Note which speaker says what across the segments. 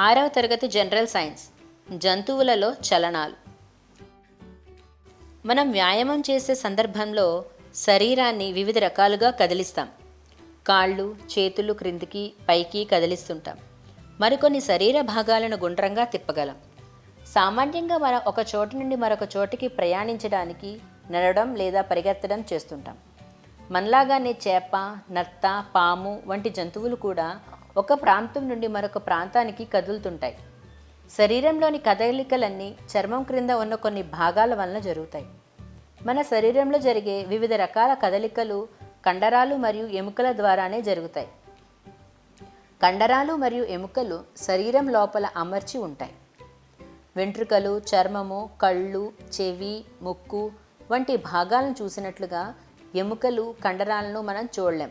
Speaker 1: ఆరవ తరగతి general science జంతువులలో చలనాలు. మనం వ్యాయామం చేసే సందర్భంలో శరీరాన్ని వివిధ రకాలుగా కదిలిస్తాం. కాళ్ళు చేతులు క్రిందికి పైకి కదిలిస్తుంటాం. మరికొన్ని శరీర భాగాలను గుండ్రంగా తిప్పగలం. సామాన్యంగా మన ఒక చోటు నుండి మరొక చోటికి ప్రయాణించడానికి నడవడం లేదా పరిగెత్తడం చేస్తుంటాం. మనలాగానే చేప నత్త పాము వంటి జంతువులు కూడా ఒక ప్రాంతం నుండి మరొక ప్రాంతానికి కదులుతుంటాయి. శరీరంలోని కదలికలన్నీ చర్మం క్రింద ఉన్న కొన్ని భాగాల వలన జరుగుతాయి. మన శరీరంలో జరిగే వివిధ రకాల కదలికలు కండరాలు మరియు ఎముకల ద్వారానే జరుగుతాయి. కండరాలు మరియు ఎముకలు శరీరం లోపల అమర్చి ఉంటాయి. వెంట్రుకలు చర్మము కళ్ళు చెవి ముక్కు వంటి భాగాలను చూసినట్లుగా ఎముకలు కండరాలను మనం చూడలేం.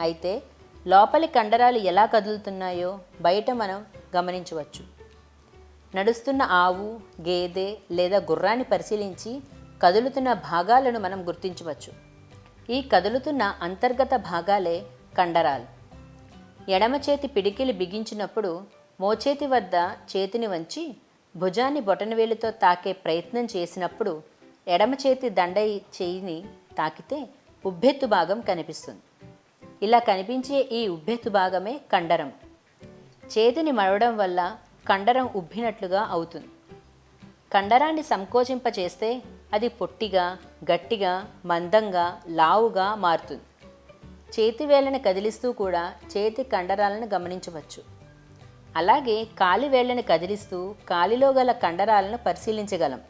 Speaker 1: అయితే లోపలి కండరాలు ఎలా కదులుతున్నాయో బయట మనం గమనించవచ్చు. నడుస్తున్న ఆవు గేదె లేదా గుర్రాన్ని పరిశీలించి కదులుతున్న భాగాలను మనం గుర్తించవచ్చు. ఈ కదులుతున్న అంతర్గత భాగాలే కండరాలు. ఎడమ చేతి పిడికిలి బిగించినప్పుడు మోచేతి వద్ద చేతిని వంచి భుజాన్ని బొటనవేలుతో తాకే ప్రయత్నం చేసినప్పుడు ఎడమ చేతి దండ చేయిని తాకితే ఉబ్బెత్తు భాగం కనిపిస్తుంది. ఇలా కనిపించే ఈ ఉబ్బెత్తు భాగమే కండరం. చేతిని మడవడం వల్ల కండరం ఉబ్బినట్లుగా అవుతుంది. కండరాన్ని సంకోచింపచేస్తే అది పొట్టిగా గట్టిగా మందంగా లావుగా మారుతుంది. చేతివేళ్ళని కదిలిస్తూ కూడా చేతి కండరాలను గమనించవచ్చు. అలాగే కాలి వేళ్ళని కదిలిస్తూ కాలిలో గల కండరాలను పరిశీలించగలం.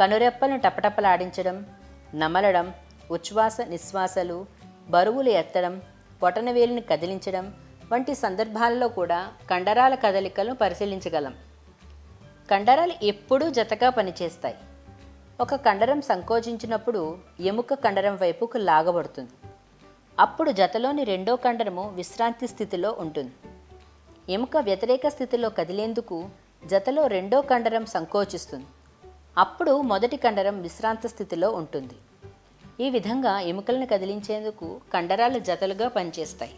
Speaker 1: కనురెప్పలను టపటపలాడించడం నమలడం ఉచ్ఛ్వాస నిశ్వాసలు బరువులు ఎత్తడం బొటనవేలిని కదిలించడం వంటి సందర్భాల్లో కూడా కండరాల కదలికలను పరిశీలించగలం. కండరాలు ఎప్పుడూ జతగా పనిచేస్తాయి. ఒక కండరం సంకోచించినప్పుడు ఎముక కండరం వైపుకు లాగబడుతుంది. అప్పుడు జతలోని రెండో కండరము విశ్రాంతి స్థితిలో ఉంటుంది. ఎముక వ్యతిరేక స్థితిలో కదిలేందుకు జతలో రెండో కండరం సంకోచిస్తుంది. అప్పుడు మొదటి కండరం విశ్రాంత స్థితిలో ఉంటుంది. ఈ విధంగా ఎముకలను కదిలించేందుకు కండరాలు జతలుగా పనిచేస్తాయి.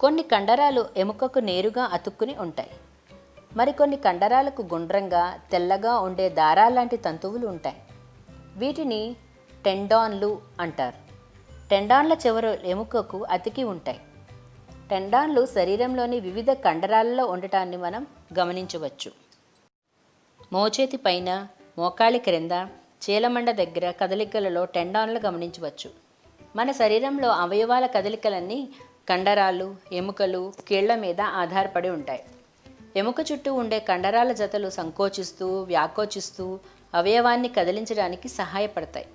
Speaker 1: కొన్ని కండరాలు ఎముకకు నేరుగా అతుక్కుని ఉంటాయి. మరికొన్ని కండరాలకు గుండ్రంగా తెల్లగా ఉండే దారాలాంటి తంతువులు ఉంటాయి. వీటిని టెండాన్లు అంటారు. టెండాన్ల చివర ఎముకకు అతికి ఉంటాయి. టెండాన్లు శరీరంలోని వివిధ కండరాలలో ఉండటాన్ని మనం గమనించవచ్చు. మోచేతి పైన మోకాలి క్రింద చీలమండ దగ్గర కదలికలలో టెండాన్లు గమనించవచ్చు. మన శరీరంలో అవయవాల కదలికలన్నీ కండరాలు ఎముకలు కీళ్ళ మీద ఆధారపడి ఉంటాయి. ఎముక చుట్టూ ఉండే కండరాల జతలు సంకోచిస్తూ వ్యాకోచిస్తూ అవయవాన్ని కదిలించడానికి సహాయపడతాయి.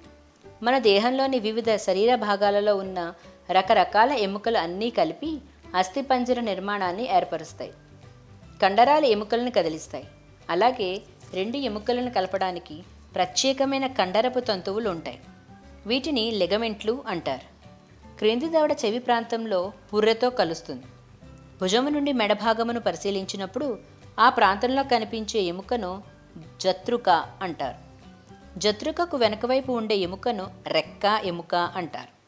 Speaker 1: మన దేహంలోని వివిధ శరీర భాగాలలో ఉన్న రకరకాల ఎముకలు అన్నీ కలిపి అస్థిపంజర నిర్మాణాన్ని ఏర్పరుస్తాయి. కండరాలు ఎముకలను కదిలిస్తాయి. అలాగే రెండు ఎముకలను కలపడానికి ప్రత్యేకమైన కండరపు తంతువులు ఉంటాయి వీటిని లెగమెంట్లు అంటారు. క్రింది దవడ చెవి ప్రాంతంలో పుర్రెతో కలుస్తుంది. భుజము నుండి మెడభాగమును పరిశీలించినప్పుడు ఆ ప్రాంతంలో కనిపించే ఎముకను జత్రుక అంటారు. జత్రుకకు వెనకవైపు ఉండే ఎముకను రెక్క ఎముక అంటారు.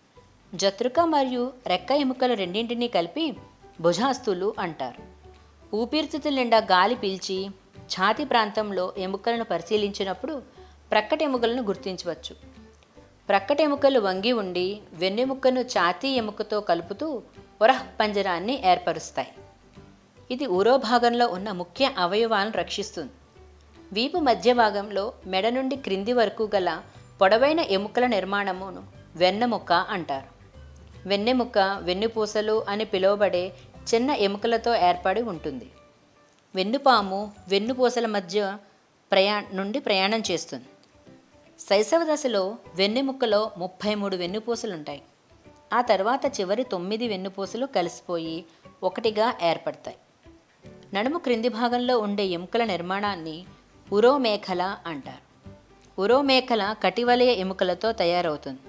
Speaker 1: జత్రుక మరియు రెక్క ఎముకలు రెండింటినీ కలిపి భుజాస్తులు అంటారు. ఊపిరితిత్తుల నిండా గాలి పీల్చి ఛాతి ప్రాంతంలో ఎముకలను పరిశీలించినప్పుడు ప్రక్కటి ఎముకలను గుర్తించవచ్చు. ప్రక్కటి ఎముకలు వంగి ఉండి వెన్నెముకను ఛాతీ ఎముకతో కలుపుతూ ఉరహ్ పంజరాన్ని ఏర్పరుస్తాయి. ఇది ఊరో భాగంలో ఉన్న ముఖ్య అవయవాలను రక్షిస్తుంది. వీపు మధ్య భాగంలో మెడ నుండి క్రింది వరకు గల పొడవైన ఎముకల నిర్మాణమును వెన్నెముక అంటారు. వెన్నెముక వెన్నుపూసలు అని పిలువబడే చిన్న ఎముకలతో ఏర్పడి ఉంటుంది. వెన్నుపాము వెన్నుపూసల మధ్య ప్రయా నుండి ప్రయాణం చేస్తుంది. శైశవ దశలో వెన్నెముక్కలో ముప్పై మూడు వెన్నుపూసలు ఉంటాయి ఆ తర్వాత చివరి తొమ్మిది వెన్నుపూసలు కలిసిపోయి ఒకటిగా ఏర్పడతాయి. నడుము క్రింది భాగంలో ఉండే ఎముకల నిర్మాణాన్ని ఉరోమేఖల అంటారు. ఉరోమేఖల కటివలయ ఎముకలతో తయారవుతుంది.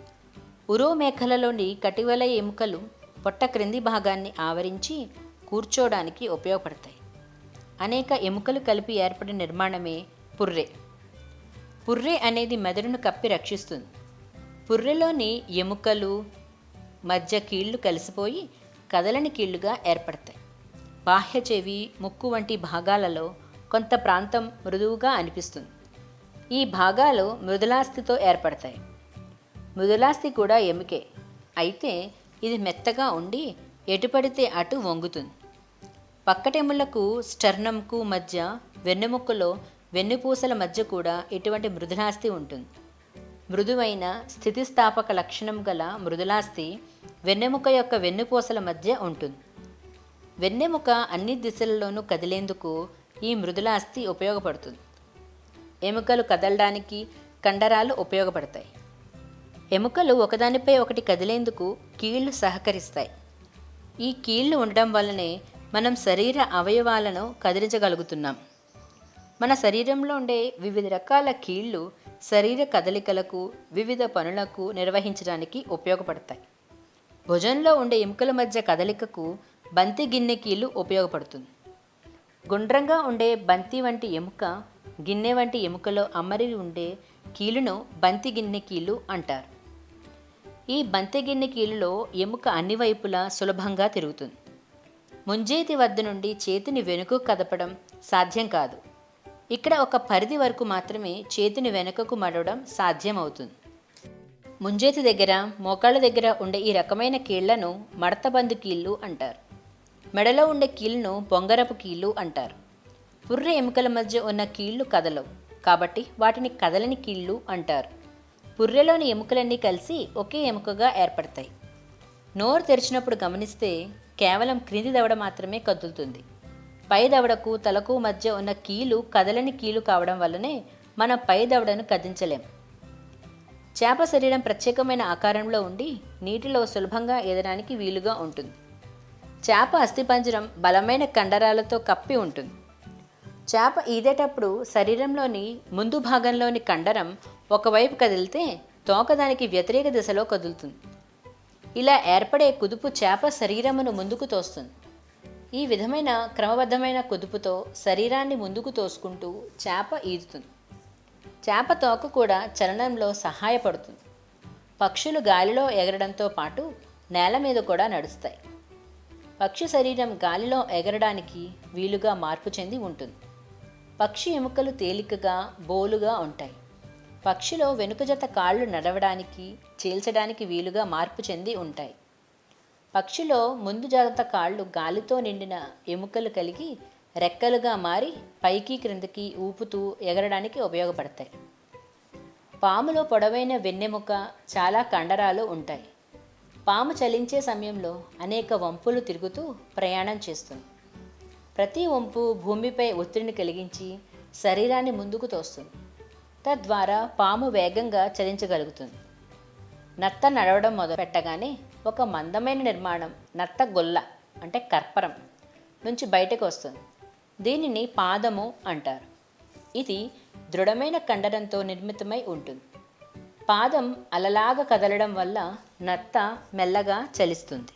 Speaker 1: ఉరోమేఖలలోని కటివలయ ఎముకలు పొట్ట క్రింది భాగాన్ని ఆవరించి కూర్చోడానికి ఉపయోగపడతాయి. అనేక ఎముకలు కలిపి ఏర్పడిన నిర్మాణమే పుర్రె. పుర్రె అనేది మెదడును కప్పి రక్షిస్తుంది. పుర్రెలోని ఎముకలు మధ్య కీళ్ళు కలిసిపోయి కదలని కీళ్ళుగా ఏర్పడతాయి. బాహ్య చెవి ముక్కు వంటి భాగాలలో కొంత ప్రాంతం మృదువుగా అనిపిస్తుంది. ఈ భాగాలు మృదులాస్థితో ఏర్పడతాయి. మృదులాస్థి కూడా ఎముకే. అయితే ఇది మెత్తగా ఉండి ఎటుపడితే అటు వంగుతుంది. పక్కటెములకు స్టర్నంకు మధ్య వెన్నెముక్కలో వెన్నుపూసల మధ్య కూడా ఇటువంటి మృదులాస్థి ఉంటుంది. మృదువైన స్థితిస్థాపక లక్షణం గల మృదులాస్థి వెన్నెముక యొక్క వెన్నుపూసల మధ్య ఉంటుంది. వెన్నెముక అన్ని దిశలలోనూ కదిలేందుకు ఈ మృదులాస్థి ఉపయోగపడుతుంది. ఎముకలు కదలడానికి కండరాలు ఉపయోగపడతాయి. ఎముకలు ఒకదానిపై ఒకటి కదిలేందుకు కీళ్ళు సహకరిస్తాయి. ఈ కీళ్ళు ఉండడం వల్లనే మనం శరీర అవయవాలను కదిలించగలుగుతున్నాం. మన శరీరంలో ఉండే వివిధ రకాల కీళ్ళు శరీర కదలికలకు వివిధ పనులకు నిర్వహించడానికి ఉపయోగపడతాయి. భుజంలో ఉండే ఎముకల మధ్య కదలికకు బంతి గిన్నె కీళ్ళు ఉపయోగపడుతుంది. గుండ్రంగా ఉండే బంతి వంటి ఎముక గిన్నె వంటి ఎముకలో అమరి ఉండే కీలును బంతి గిన్నె కీళ్ళు అంటారు. ఈ బంతి గిన్నె కీలులో ఎముక అన్ని వైపులా సులభంగా తిరుగుతుంది. ముంజేతి వద్ద నుండి చేతిని వెనుక కదపడం సాధ్యం కాదు. ఇక్కడ ఒక పరిధి వరకు మాత్రమే చేతిని వెనుకకు మడవడం సాధ్యమవుతుంది. ముంజేతి దగ్గర మోకాళ్ళ దగ్గర ఉండే ఈ రకమైన కీళ్ళను మడతబందు కీళ్ళు అంటారు. మెడలో ఉండే కీళ్ళను బొంగరపు కీళ్ళు అంటారు. పుర్రె ఎముకల మధ్య ఉన్న కీళ్ళు కదలవు కాబట్టి వాటిని కదలని కీళ్ళు అంటారు. పుర్రెలోని ఎముకలన్నీ కలిసి ఒకే ఎముకగా ఏర్పడతాయి. నోరు తెరిచినప్పుడు గమనిస్తే కేవలం క్రింది దవడ మాత్రమే కదులుతుంది. పై దవడకు తలకు మధ్య ఉన్న కీలు కదలని కీలు కావడం వల్లనే మనం పై దవడను కదించలేం. చేప శరీరం ప్రత్యేకమైన ఆకారంలో ఉండి నీటిలో సులభంగా ఎదడానికి వీలుగా ఉంటుంది. చేప అస్థిపంజరం బలమైన కండరాలతో కప్పి ఉంటుంది. చేప ఈదేటప్పుడు శరీరంలోని ముందు భాగంలోని కండరం ఒకవైపు కదిలితే తోక దానికి వ్యతిరేక దిశలో కదులుతుంది. ఇలా ఏర్పడే కుదుపు చేప శరీరమును ముందుకు తోస్తుంది. ఈ విధమైన క్రమబద్ధమైన కుదుపుతో శరీరాన్ని ముందుకు తోసుకుంటూ చేప ఈదుతుంది. చేప తోక కూడా చలనంలో సహాయపడుతుంది. పక్షులు గాలిలో ఎగరడంతో పాటు నేల మీద కూడా నడుస్తాయి. పక్షి శరీరం గాలిలో ఎగరడానికి వీలుగా మార్పు చెంది ఉంటుంది. పక్షి ఎముకలు తేలికగా బోలుగా ఉంటాయి. పక్షిలో వెనుక జత కాళ్ళు నడవడానికి చీల్చడానికి వీలుగా మార్పు చెంది ఉంటాయి. పక్షిలో ముందు జాగ్రత్త కాళ్ళు గాలితో నిండిన ఎముకలు కలిగి రెక్కలుగా మారి పైకి క్రిందకి ఊపుతూ ఎగరడానికి ఉపయోగపడతాయి. పాములో పొడవైన వెన్నెముక చాలా కండరాలు ఉంటాయి. పాము చలించే సమయంలో అనేక వంపులు తిరుగుతూ ప్రయాణం చేస్తుంది. ప్రతి వంపు భూమిపై ఒత్తిడిని కలిగించి శరీరాన్ని ముందుకు తోస్తుంది. తద్వారా పాము వేగంగా చలించగలుగుతుంది. నత్త నడవడం మొదలు పెట్టగానే ఒక మందమైన నిర్మాణం నత్త గొల్ల అంటే కర్పరం నుంచి బయటకు వస్తుంది. దీనిని పాదము అంటారు. ఇది దృఢమైన కండరంతో నిర్మితమై ఉంటుంది. పాదం అలలాగా కదలడం వల్ల నత్త మెల్లగా చలిస్తుంది.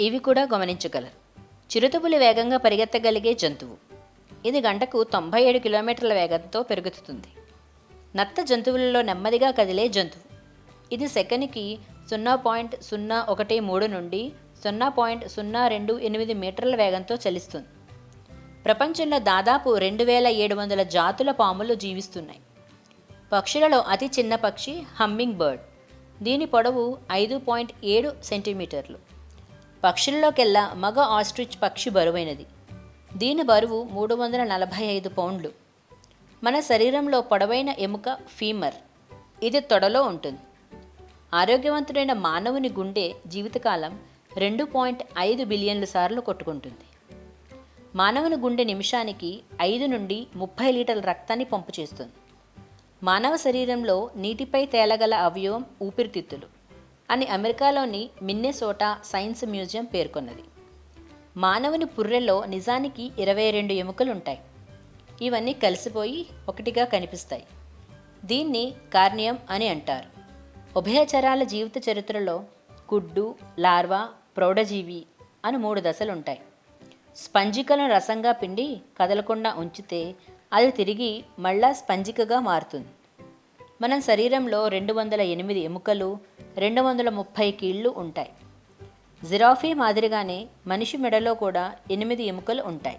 Speaker 1: ఇవి కూడా గమనించగలరు. చిరుతపులి వేగంగా పరిగెత్తగలిగే జంతువు. ఇది గంటకు తొంభై ఏడు కిలోమీటర్ల వేగంతో పెరుగుతుంది. నత్త జంతువులలో నెమ్మదిగా కదిలే జంతువు. ఇది సెకనికి సున్నా పాయింట్ సున్నా ఒకటి మూడు నుండి సున్నా పాయింట్ సున్నా రెండు ఎనిమిది మీటర్ల వేగంతో చలిస్తుంది. ప్రపంచంలో దాదాపు రెండు వేల ఏడు వందల జాతుల పాములు జీవిస్తున్నాయి. పక్షులలో అతి చిన్న పక్షి హమ్మింగ్ బర్డ్. దీని పొడవు ఐదు పాయింట్ ఏడు సెంటీమీటర్లు. పక్షుల్లోకెల్లా మగ ఆస్ట్రిచ్ పక్షి బరువైనది. దీని బరువు మూడు వందల నలభై ఐదు పౌండ్లు. మన శరీరంలో పొడవైన ఎముక ఫీమర్. ఇది తొడలో ఉంటుంది. ఆరోగ్యవంతుడైన మానవుని గుండె జీవితకాలం రెండు పాయింట్ ఐదు బిలియన్ల సార్లు కొట్టుకుంటుంది. మానవుని గుండె నిమిషానికి ఐదు నుండి ముప్పై లీటర్ల రక్తాన్ని పంపు చేస్తుంది. మానవ శరీరంలో నీటిపై తేలగల అవయవం ఊపిరితిత్తులు అని అమెరికాలోని మిన్నెసోటా సైన్స్ మ్యూజియం పేర్కొన్నది. మానవుని పుర్రెలో నిజానికి ఇరవై రెండు ఎముకలు ఉంటాయి. ఇవన్నీ కలిసిపోయి ఒకటిగా కనిపిస్తాయి. దీన్ని కార్నియం అని అంటారు. ఉభయచరాల జీవిత చరిత్రలో గుడ్డు లార్వా ప్రౌఢజీవి అని మూడు దశలు ఉంటాయి స్పంజికలను రసంగా పిండి కదలకుండా ఉంచితే అది తిరిగి మళ్ళా స్పంజికగా మారుతుంది. మన శరీరంలో రెండు వందల ఎనిమిది ఎముకలు రెండు వందల ముప్పై కీళ్ళు ఉంటాయి. జిరాఫీ మాదిరిగానే మనిషి మెడలో కూడా ఎనిమిది ఎముకలు ఉంటాయి.